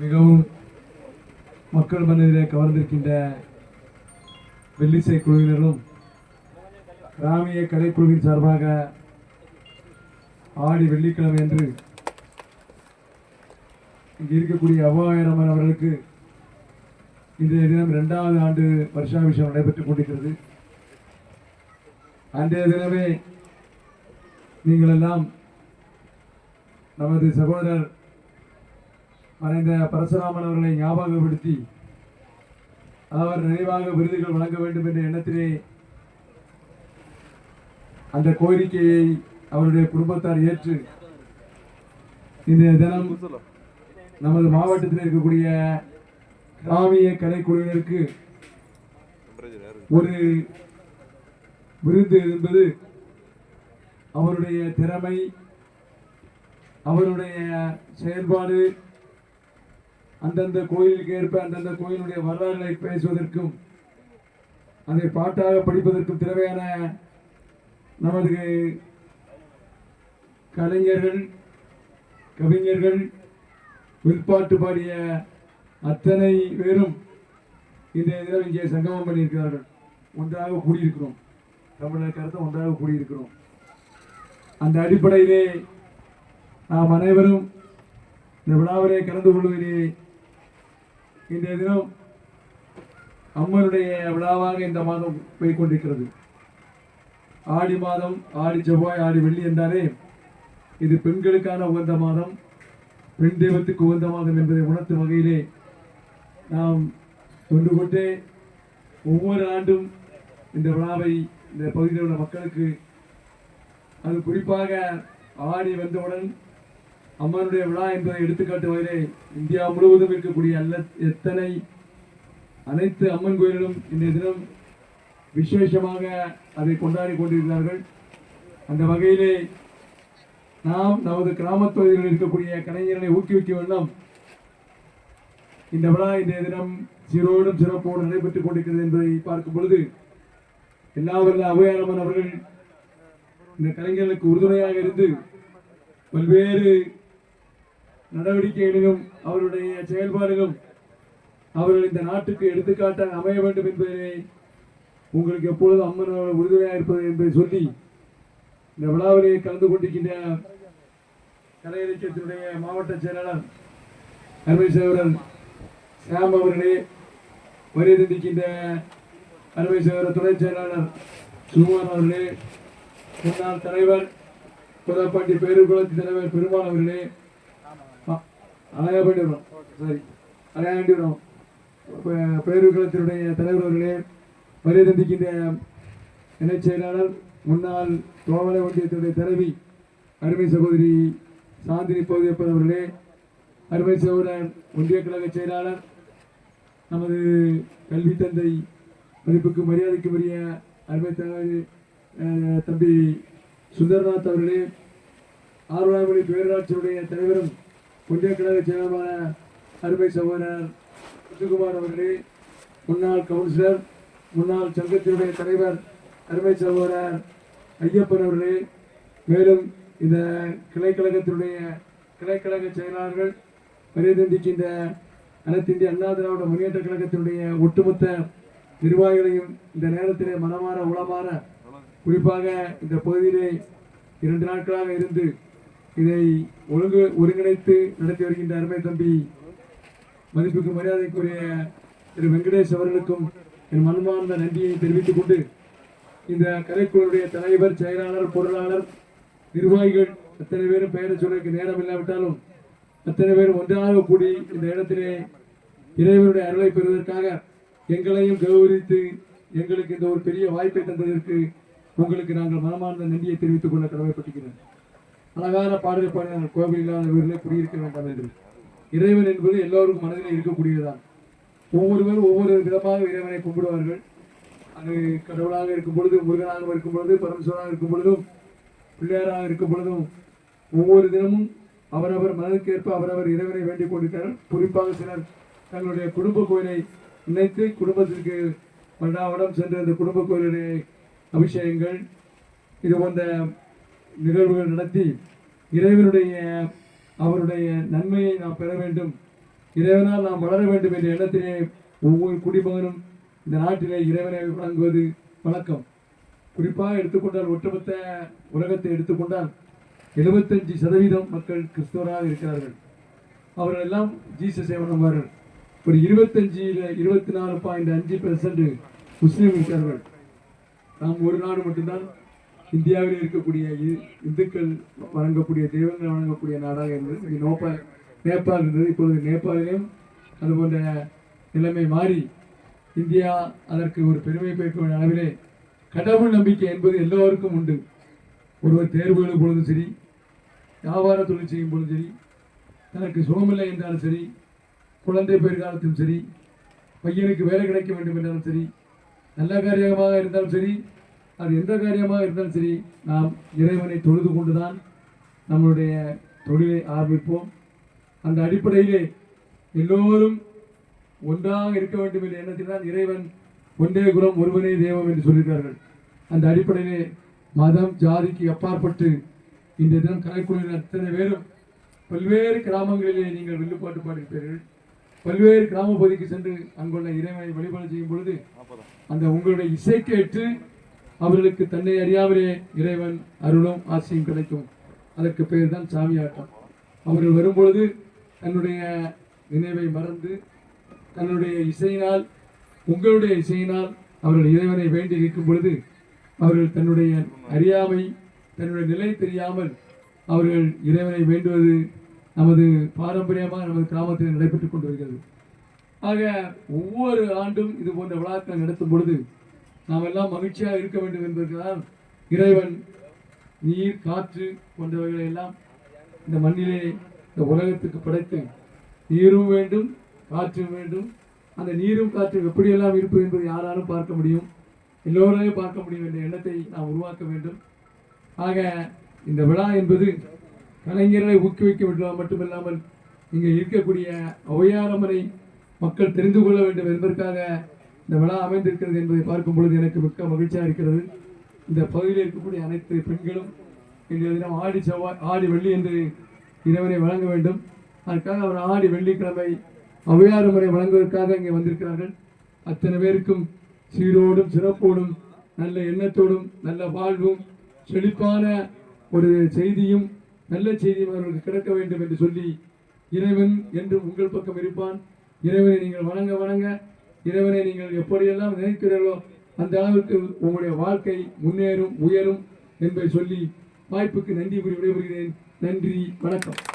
மிகவும் மக்கள் மனதிலே கவர்ந்திருக்கின்ற வெள்ளிசை குழுவினரும் கிராமிய கலைக்குழுவின் சார்பாக ஆடி வெள்ளிக்கிழமை அன்று இங்கு இருக்கக்கூடிய அவ்வாயிரமன் அவர்களுக்கு இன்றைய தினம் இரண்டாவது ஆண்டு வருஷாபிஷேகம் நடைபெற்றுக் கொண்டிருக்கிறது. அன்றைய தினமே நீங்கள் எல்லாம் நமது சகோதரர் மறைந்த பரசுராமன் அவர்களை ஞாபகப்படுத்தி அவர் நிறைவாக விருதுகள் வழங்க வேண்டும் என்ற எண்ணத்திலே அந்த கோரிக்கையை அவருடைய குடும்பத்தார் ஏற்று இந்த தினம் நமது மாவட்டத்தில் இருக்கக்கூடிய கிராமிய கலைக்குழுவினருக்கு ஒரு விருது என்பது அவருடைய திறமை அவருடைய செயல்பாடு அந்தந்த கோயிலுக்கு ஏற்ப அந்தந்த கோயிலுடைய வரலாறுகளை பேசுவதற்கும் அதை பாட்டாக படிப்பதற்கும் தேவையான நமது கலைஞர்கள் கவிஞர்கள் விற்பாட்டு பாடிய அத்தனை பேரும் இன்றைய இதில் இங்கே சங்கமம் பண்ணியிருக்கிறார்கள். ஒன்றாக கூடியிருக்கிறோம். தமிழர் கருத்தை ஒன்றாக கூடியிருக்கிறோம். அந்த அடிப்படையிலே நாம் அனைவரும் இந்த விழாவிலே கலந்து கொள்வதிலே இன்றைய தினம் அம்மனுடைய விழாவாக இந்த மாதம் போய்கொண்டிருக்கிறது. ஆடி மாதம் ஆடி செவ்வாய் ஆடி வெள்ளி என்றாலே இது பெண்களுக்கான உகந்த மாதம் பெண் தெய்வத்துக்கு உகந்த மாதம் என்பதை உணர்த்தும் வகையிலே நாம் தொண்டு கொண்டே ஒவ்வொரு ஆண்டும் இந்த விழாவை இந்த பகுதியில் உள்ள மக்களுக்கு அது குறிப்பாக ஆடி வந்தவுடன் அம்மனுடைய விழா என்பதை எடுத்துக்காட்டு வகையிலே இந்தியா முழுவதும் இருக்கக்கூடிய அல்ல எத்தனை அனைத்து அம்மன் கோயில்களும் இன்றைய தினம் விசேஷமாக அதை கொண்டாடி கொண்டிருக்கிறார்கள். அந்த வகையிலே நாம் நமது கிராமப் பகுதிகளில் இருக்கக்கூடிய கலைஞர்களை ஊக்குவிக்க வேண்டும். இந்த விழா இன்றைய தினம் சீரோடும் சிறப்போடு நடைபெற்றுக் கொண்டிருக்கிறது என்பதை பார்க்கும் பொழுது எல்லா வல்ல அவர்கள் இந்த கலைஞர்களுக்கு உறுதுணையாக இருந்து பல்வேறு நடவடிக்கைகளிலும் அவருடைய செயல்பாடுகளும் அவர்கள் இந்த நாட்டுக்கு எடுத்துக்காட்டாக அமைய வேண்டும் என்பதை உங்களுக்கு எப்பொழுதும் அம்மன் அவர்கள் உறுதுணையாக இருப்பது என்பதை சொல்லி இந்த விழாவிலே கலந்து கொண்டிருக்கின்ற கலை இலக்கியத்தினுடைய மாவட்ட செயலாளர் அருமை சகோதரர் சாம் அவர்களே வரி தந்திக்கின்ற அருமை துணை செயலாளர் சுகுமார் அவர்களே முன்னாள் தலைவர் புதப்பாண்டி பேருக்குளத்தின் தலைவர் பெருமாள் அவர்களே அ- அழகாபாண்டிபுரம் சரி. வரும். பே- கழகத்தினுடைய தலைவர் அவர்களே வரி தந்திக்கின்ற இணைச் செயலாளர் முன்னாள் தோவலை ஒன்றியத்தினுடைய தலைவி அருமை சகோதரி சாந்தினி போதியப்பர் அவர்களே அருமை சகோதரன் ஒன்றிய கழக செயலாளர் நமது கல்வி தந்தை மதிப்புக்கு மரியாதைக்குரிய அருமை தம்பி சுந்தரநாத் அவர்களே ஆர்வலாமணி பேரூராட்சியுடைய தலைவரும் ஒன்றிய கழக செயலருமான அருமை சகோதரர் முத்துக்குமார் அவர்களே முன்னாள் கவுன்சிலர் முன்னாள் சங்கத்தினுடைய தலைவர் அருமை சகோதரர் ஐயப்பன் அவர்களே மேலும் இந்த கிளைக்கழகத்தினுடைய கிளைக்கழக செயலாளர்கள் பிரதிநிதிக்கின்ற அனைத்து இந்திய அண்ணா திராவிட முன்னேற்ற கழகத்தினுடைய ஒட்டுமொத்த நிர்வாகிகளையும் இந்த நேரத்திலே மனமாற உளமாற குறிப்பாக இந்த பகுதியிலே இரண்டு நாட்களாக இருந்து இதை ஒழுங்கு ஒருங்கிணைத்து நடத்தி வருகின்ற அருமை தம்பி மதிப்புக்கு மரியாதைக்குரிய திரு வெங்கடேஷ் அவர்களுக்கும் என் மனமார்ந்த நன்றியை தெரிவித்துக் கொண்டு இந்த கலைக்குழுடைய தலைவர் செயலாளர் பொருளாளர் நிர்வாகிகள் அத்தனை பேரும் பெயரை சொல்றதுக்கு நேரம் இல்லாவிட்டாலும் அத்தனை பேரும் ஒன்றாக கூடி இந்த இடத்திலே இறைவனுடைய அருளை பெறுவதற்காக எங்களையும் கௌரவித்து எங்களுக்கு இந்த ஒரு பெரிய வாய்ப்பை தந்ததற்கு உங்களுக்கு நாங்கள் மனமார்ந்த நன்றியை தெரிவித்துக் கொள்ள கடமைப்பட்டுகிறேன் அழகான பாடல் பாடினார் கோவில் இல்லாத வீரிலே குடியிருக்க வேண்டாம் என்று. இறைவன் என்பது எல்லோருக்கும் மனதில் இருக்கக்கூடியதுதான். ஒவ்வொருவரும் ஒவ்வொரு விதமாக இறைவனை கும்பிடுவார்கள். அது கடவுளாக இருக்கும் பொழுது முருகனாக இருக்கும் பொழுது பரமேஸ்வரனாக இருக்கும் பொழுதும் பிள்ளையாராக இருக்கும் பொழுதும் ஒவ்வொரு தினமும் அவரவர் மனதுக்கேற்ப அவரவர் இறைவனை வேண்டிக் கொண்டிருக்கிறார் குறிப்பாக சிலர் தங்களுடைய குடும்ப கோயிலை நினைத்து குடும்பத்திற்கு வருடாவடம் சென்று அந்த குடும்ப கோயிலுடைய அபிஷேகங்கள் இது போன்ற நிகழ்வுகள் நடத்தி இறைவனுடைய அவருடைய நன்மையை நாம் பெற வேண்டும். இறைவனால் நாம் வளர வேண்டும் என்ற எண்ணத்திலே ஒவ்வொரு குடிமகனும் இந்த நாட்டிலே இறைவனை வழங்குவது வழக்கம். குறிப்பாக எடுத்துக்கொண்டால் ஒட்டுமொத்த உலகத்தை எடுத்துக்கொண்டால் எழுபத்தஞ்சு சதவீதம் மக்கள் கிறிஸ்தவராக இருக்கிறார்கள். அவர்கள் எல்லாம் ஜீசஸை வணங்குவார்கள் ஒரு இருபத்தஞ்சில் இருபத்தி நாலு பாயிண்ட் அஞ்சு பெர்சன்ட் முஸ்லீம் இருக்கிறார்கள். நாம் ஒரு நாடு மட்டும்தான் இந்தியாவில் இருக்கக்கூடிய இ- இந்துக்கள் வணங்கக்கூடிய தெய்வங்கள் வணங்கக்கூடிய நாடாக இருந்தது. இது நேபாள் இருந்தது. இப்பொழுது நேபாளிலும் அதுபோன்ற நிலைமை மாறி இந்தியா அதற்கு ஒரு பெருமை பேர்க்கும் அளவிலே கடவுள் நம்பிக்கை என்பது எல்லோருக்கும் உண்டு. ஒருவர் தேர்வு எழுதும் பொழுதும் சரி வியாபார தொழில் செய்யும் பொழுதும் சரி தனக்கு சுகமில்லை என்றாலும் சரி குழந்தை பெருகாலத்திலும் சரி பையனுக்கு வேலை கிடைக்க வேண்டும் என்றாலும் சரி நல்ல காரியமாக இருந்தாலும் சரி அது எந்த காரியமாக இருந்தாலும் சரி நாம் இறைவனை தொழுது கொண்டுதான் நம்மளுடைய தொழிலை ஆரம்பிப்போம். அந்த அடிப்படையிலே எல்லோரும் ஒன்றாக இருக்க வேண்டும் என்ற எண்ணத்தில் தான் இறைவன் ஒன்றே குலம் ஒருவனே தெய்வம் என்று சொல்லியிருக்கார்கள் அந்த அடிப்படையிலே மதம் ஜாதிக்கு அப்பாற்பட்டு இந்த தினம் கலைக்குழுவின் அத்தனை பேரும் பல்வேறு கிராமங்களிலே நீங்கள் வில்லுப்பாட்டு பாடியிருப்பீர்கள். பல்வேறு கிராம பகுதிக்கு சென்று அங்குள்ள இறைவனை வழிபாடு செய்யும் பொழுது அந்த உங்களுடைய இசை கேட்டு அவர்களுக்கு தன்னை அறியாமலே இறைவன் அருளும் ஆசையும் கிடைக்கும். அதற்கு பெயர் தான் சாமியாட்டம். அவர்கள் வரும்பொழுது தன்னுடைய நினைவை மறந்து தன்னுடைய இசையினால் உங்களுடைய இசையினால் அவர்கள் இறைவனை வேண்டி இருக்கும் பொழுது அவர்கள் தன்னுடைய அறியாமை தன்னுடைய நிலை தெரியாமல் அவர்கள் இறைவனை வேண்டுவது நமது பாரம்பரியமாக நமது கிராமத்தில் நடைபெற்றுக் கொண்டு வருகிறது. ஆக ஒவ்வொரு ஆண்டும் இது போன்ற விழாக்கள் நடத்தும் பொழுது நாம் எல்லாம் மகிழ்ச்சியாக இருக்க வேண்டும் என்பதற்காக இறைவன் நீர் காற்று போன்றவைகளை எல்லாம் இந்த மண்ணிலே இந்த உலகத்துக்கு படைத்து நீரும் வேண்டும் காற்றும் வேண்டும். அந்த நீரும் காற்றும் எப்படியெல்லாம் இருப்பது என்பதை யாராலும் பார்க்க முடியும். எல்லோரையும் பார்க்க முடியும் என்ற எண்ணத்தை நாம் உருவாக்க வேண்டும். ஆக இந்த விழா என்பது கலைஞர்களை ஊக்குவிக்க வேண்டும் மட்டுமில்லாமல் இங்கே இருக்கக்கூடிய ஒய்யாரமனை மக்கள் தெரிந்து கொள்ள வேண்டும் என்பதற்காக இந்த விழா அமைந்திருக்கிறது என்பதை பார்க்கும் பொழுது எனக்கு மிக்க மகிழ்ச்சியாக இருக்கிறது. இந்த பகுதியில் இருக்கக்கூடிய அனைத்து பெண்களும் இன்றைய தினம் ஆடி செவ்வாய் ஆடி வெள்ளி என்று இறைவனை வழங்க வேண்டும். அதற்காக அவர் ஆடி வெள்ளிக்கிழமை ஔவையாரம்மனை வழங்குவதற்காக இங்கே வந்திருக்கிறார்கள். அத்தனை பேருக்கும் சீரோடும் சிறப்போடும் நல்ல எண்ணத்தோடும் நல்ல வாழ்வும் செழிப்பான ஒரு செய்தியும் நல்ல செய்தியும் அவர்களுக்கு கிடைக்க வேண்டும் என்று சொல்லி இறைவன் என்றும் உங்கள் பக்கம் இருப்பான். இறைவனை நீங்கள் வணங்க வணங்க. இறைவனை நீங்கள் எப்படியெல்லாம் நினைக்கிறீர்களோ அந்த அளவுக்கு உங்களுடைய வாழ்க்கை முன்னேறும் உயரும் என்பதை சொல்லி வாய்ப்புக்கு நன்றி கூறி விடைபெறுகிறேன். நன்றி வணக்கம்.